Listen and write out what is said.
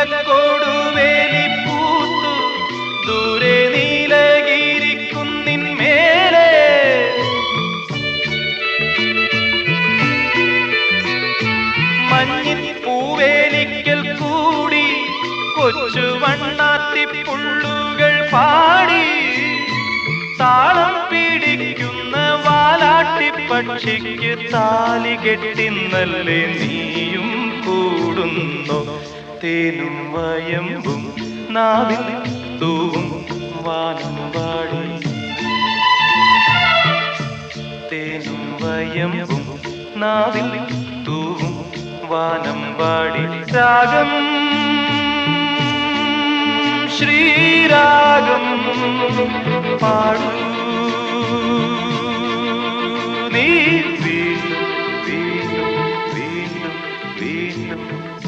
മുല്ലക്കോടുവേലി പൂത്തു ദൂരെ നീലഗിരിക്കുന്നിൻ മേലെ മഞ്ഞിൻ പൂവേലിക്കൽ കൂടി കൊച്ചു വണ്ണാത്തി പുള്ളുകൾ പാടി. താളം പിടിക്കുന്ന വാലാട്ടി പക്ഷിക്ക് താലി കെട്ടിന്നല്ലേ നീയും കൂടുന്നു? തേനും വയമ്പും നാവിൽ തൂവും വാനും വാടി. തേനും വയമ്പും നാവിൽ തൂവും വാനം വാടി. രാഗം ശ്രീരാഗം പാടൂ. നീ വീണ്ടും വീണ്ടും വീണ്ടും വീണ്ടും